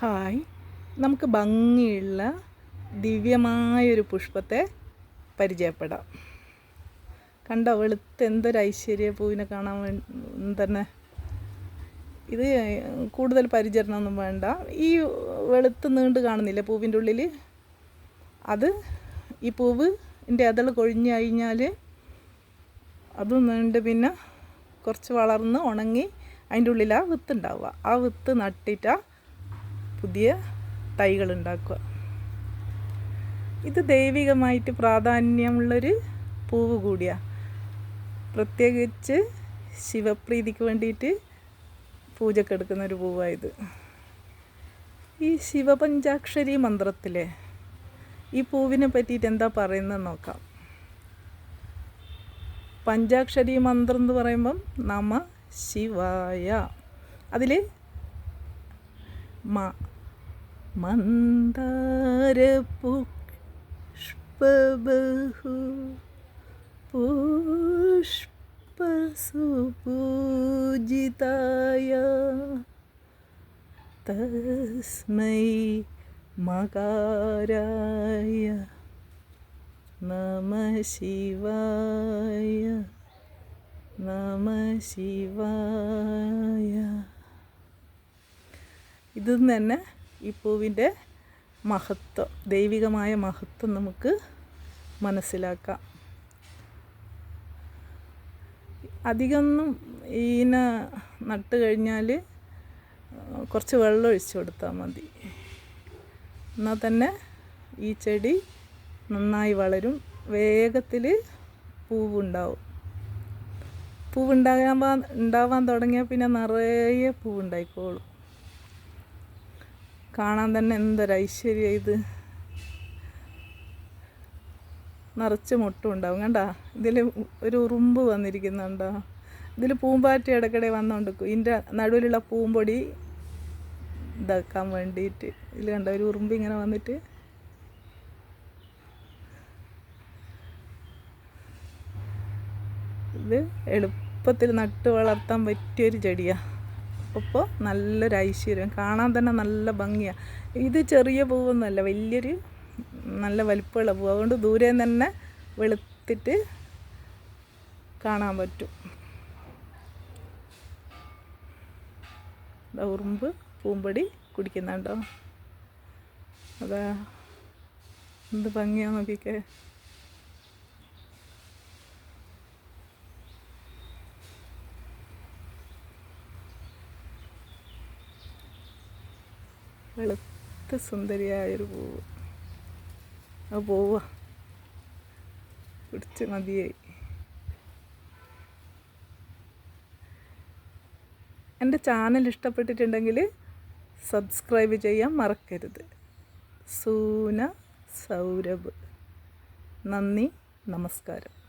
Hi. നമുക്ക് ഭംഗിയുള്ള ദിവ്യമായൊരു പുഷ്പത്തെ പരിചയപ്പെടാം. കണ്ടോ വെളുത്ത് എന്തൊരു ഐശ്വര്യ പൂവിനെ കാണാൻ തന്നെ. ഇത് കൂടുതൽ പരിചരണമൊന്നും വേണ്ട. ഈ വെളുത്ത് നീണ്ട് കാണുന്നില്ല പൂവിന്റെ ഉള്ളിൽ അത് ഈ പൂവ് എന്റെ അതൾ കൊഴിഞ്ഞു കഴിഞ്ഞാൽ അത് നീണ്ട് പിന്നെ കുറച്ച് വളർന്ന് ഉണങ്ങി അതിന്റെ ഉള്ളിൽ ആ വിത്ത് ഉണ്ടാവുക. ആ വിത്ത് നട്ടിട്ടാ പുതിയ തൈകൾ ഉണ്ടാക്കുക ഇത് ദൈവികമായിട്ട് പ്രാധാന്യമുള്ളൊരു പൂവ് കൂടിയാണ് പ്രത്യേകിച്ച് ശിവപ്രീതിക്ക് വേണ്ടിയിട്ട് പൂജക്ക് എടുക്കുന്ന ഒരു പൂവായത് ഈ ശിവപഞ്ചാക്ഷരി മന്ത്രത്തിലെ ഈ പൂവിനെ പറ്റിയിട്ട് എന്താ പറയുന്നത് നോക്കാം. പഞ്ചാക്ഷരി മന്ത്രം എന്ന് പറയുമ്പം നമ ശിവായ. അതിൽ മ മന്ദാരപുഷ്പബഹു പുഷ്പസുപൂജിതായ തസ്മൈ മകാരായ നമ ശിവായ നമ ശിവായ. നിന്ന് തന്നെ ഈ പൂവിന്റെ മഹത്വം ദൈവികമായ മഹത്വം നമുക്ക് മനസ്സിലാക്കാം. അധികമൊന്നും ഈന നട്ട് കഴിഞ്ഞാൽ കുറച്ച് വെള്ളം ഒഴിച്ചു കൊടുത്താൽ മതി. എന്നാൽ തന്നെ ഈ ചെടി നന്നായി വളരും. വേഗത്തിൽ പൂവുണ്ടാവും. പൂവുണ്ടാകാൻ ഉണ്ടാവാൻ തുടങ്ങിയാൽ പിന്നെ നിറയെ പൂവുണ്ടായിക്കോളും. കാണാൻ തന്നെ എന്തൊരു ഐശ്വര്യം ഇത്. നിറച്ച് മുട്ടും ഉണ്ടാവും കണ്ട? ഇതിൽ ഒരു ഉറുമ്പ് വന്നിരിക്കുന്നുണ്ടോ? ഇതിൽ പൂമ്പാറ്റ ഇടയ്ക്കിടെ വന്നുകൊണ്ടിരിക്കും ഇതിന്റെ നടുവിലുള്ള പൂമ്പൊടി ഇതാക്കാൻ വേണ്ടിയിട്ട്. ഇതിൽ കണ്ട? ഒരു ഉറുമ്പ് ഇങ്ങനെ വന്നിട്ട്. ഇത് എളുപ്പത്തിൽ നട്ട് വളർത്താൻ പറ്റിയൊരു ചെടിയാണ് അപ്പോൾ നല്ലൊരു ഐശ്വര്യം. കാണാൻ തന്നെ നല്ല ഭംഗിയാണ് ഇത് ചെറിയ പൂവൊന്നുമല്ല വലിയൊരു നല്ല വലിപ്പമുള്ള പൂവ്. അതുകൊണ്ട് ദൂരെ തന്നെ വെളുത്തിട്ട് കാണാൻ പറ്റും. ഉറുമ്പ് പൂമ്പടി കുടിക്കുന്നുണ്ടോ അതാ എന്ത് ഭംഗിയാ നോക്കിക്കേ. വെളുത്ത സുന്ദരിയായൊരു പൂവ്. ആ പോവുക പിടിച്ച് മതിയായി. എന്റെ ചാനൽ ഇഷ്ടപ്പെട്ടിട്ടുണ്ടെങ്കിൽ സബ്സ്ക്രൈബ് ചെയ്യാൻ മറക്കരുത്. സൂന സൗരഭ്. നന്ദി നമസ്കാരം.